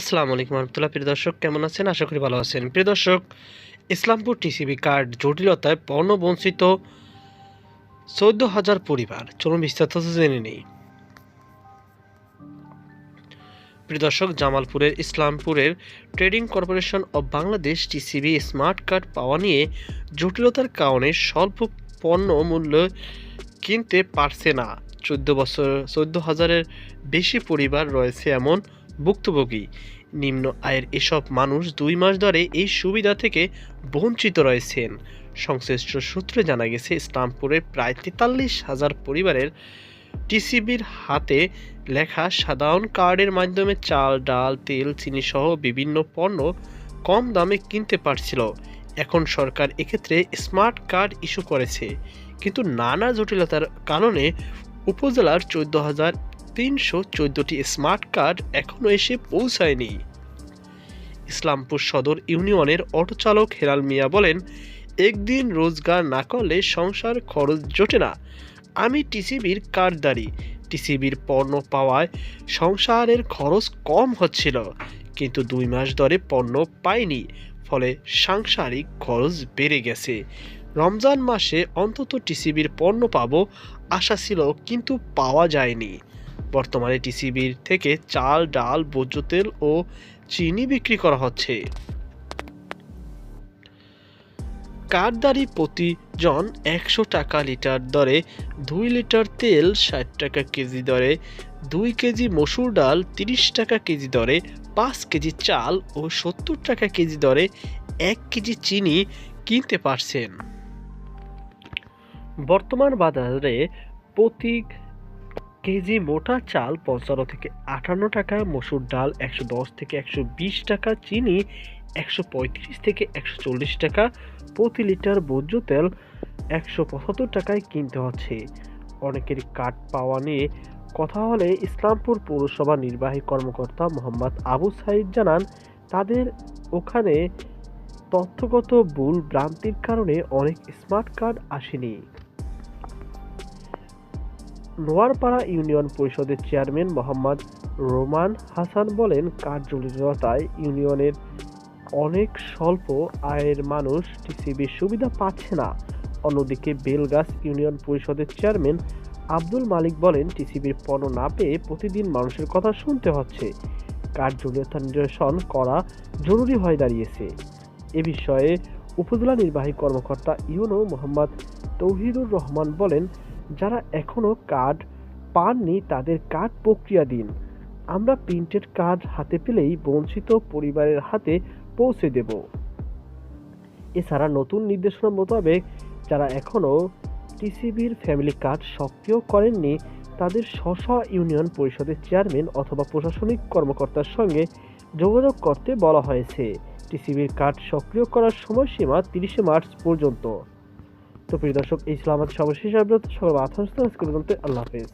আসসালামু আলাইকুম রহমতুল্লাহ। প্রিয় দর্শক, কেমন আছেন? আশা করি ভালো আছেন। প্রিয় দর্শক, ইসলামপুর টিসিবি কার্ড জটিলতায় পণ্য বঞ্চিত চৌদ্দ হাজার পরিবার। চলুন বিস্তারিত জেনে নেই। প্রিয় দর্শক, জামালপুরের ইসলামপুরের trading corporation of Bangladesh TCB smart card পাওয়া নিয়ে জটিলতার কারণে স্বল্প পণ্য মূল্য কিনতে পারছে না। চোদ্দ বছর, চোদ্দ হাজারের বেশি পরিবার রয়েছে এমন ভুক্তভোগী। নিম্ন আয়ের এসব মানুষ দুই মাস ধরে এই সুবিধা থেকে বঞ্চিত রয়েছেন। সংশ্লিষ্ট সূত্রে জানা গেছে, ইসলামপুরের প্রায় তেতাল্লিশ হাজার পরিবারের টিসিবির হাতে লেখা সাধারণ কার্ডের মাধ্যমে চাল, ডাল, তেল চিনি সহ বিভিন্ন পণ্য কম দামে কিনতে পারছিল। এখন সরকার এক্ষেত্রে স্মার্ট কার্ড ইস্যু করেছে। কিন্তু নানা জটিলতার কারণে উপজেলার চোদ্দ হাজার তিনশো চোদ্দোটি স্মার্ট কার্ড এখনও এসে পৌঁছায়নি। ইসলামপুর সদর ইউনিয়নের অটো চালক হেলাল মিয়া বলেন, একদিন রোজগার না করলে সংসার খরচ জোটে না। আমি টিসিবির কার্ডদারি। টিসিবির পণ্য পাওয়ায় সংসারের খরচ কম হচ্ছিল, কিন্তু দুই মাস ধরে পণ্য পাইনি। ফলে সাংসারিক খরচ বেড়ে গেছে। রমজান মাসে অন্তত টিসিবির পণ্য পাবো আশা ছিল, কিন্তু পাওয়া যায়নি। বর্তমানে টিসিবির থেকে চাল, ডাল ভোজ্য তেল ও চিনি বিক্রি করা হচ্ছে। কার্ডদারি প্রতিজন একশো টাকা লিটার দরে দুই লিটার তেল ষাট টাকা কেজি দরে, দুই কেজি মসুর ডাল তিরিশ টাকা কেজি দরে, পাঁচ কেজি চাল ও সত্তর টাকা কেজি দরে এক কেজি চিনি কিনতে পারছেন। বর্তমান বাজারে প্রতি কেজি মোটা চাল পঞ্চান্ন থেকে আটান্ন টাকা, মসুর ডাল একশো দশ থেকে একশো বিশ টাকা, চিনি একশো পঁয়ত্রিশ থেকে একশো চল্লিশ টাকা, প্রতি লিটার ভোজ্য তেল একশো পঁচাত্তর টাকায় কিনতে হচ্ছে। অনেকের কার্ড পাওয়া নিয়ে কথা হলে ইসলামপুর পৌরসভা নির্বাহী কর্মকর্তা মোহাম্মদ আবু সাইদ জানান, তাদের ওখানে তথ্যগত ভুল ভ্রান্তির কারণে অনেক স্মার্ট কার্ড আসেনি। নোয়ারপাড়া ইউনিয়ন পরিষদের চেয়ারম্যান মোহাম্মদ রোমান হাসান বলেন কার্ড ইউনিয়নের অনেক স্বল্প আয়ের মানুষ টিসিবির সুবিধা পাচ্ছে না। অন্যদিকে বেলগাছ ইউনিয়ন পরিষদের চেয়ারম্যান আব্দুল মালিক বলেন, টিসিবির পণ্য না পেয়ে প্রতিদিন মানুষের কথা শুনতে হচ্ছে। জটিলতা নিরসন করা জরুরি হয়ে দাঁড়িয়েছে। এ বিষয়ে উপজেলা নির্বাহী কর্মকর্তা ইউনো মোহাম্মদ তৌহিদুর রহমান বলেন যারা এখনও কার্ড পাননি তাদের কার্ড প্রক্রিয়া দিন। আমরা প্রিন্টেড কার্ড হাতে পেলেই বঞ্চিত পরিবারের হাতে পৌঁছে দেব। এছাড়া নতুন নির্দেশনা মোতাবেক যারা এখনও টিসিবির ফ্যামিলি কার্ড সক্রিয় করেননি, তাদের স্ব ইউনিয়ন পরিষদের চেয়ারম্যান অথবা প্রশাসনিক কর্মকর্তার সঙ্গে যোগাযোগ করতে বলা হয়েছে। টিসিবির কার্ড সক্রিয় করার সময়সীমা তিরিশে মার্চ পর্যন্ত। তো প্রিয় দর্শক এই ছিল আমাদের সর্বশেষ আপডেট। সবাই আথান আজকে বলতে আল্লাহ হাফেজ।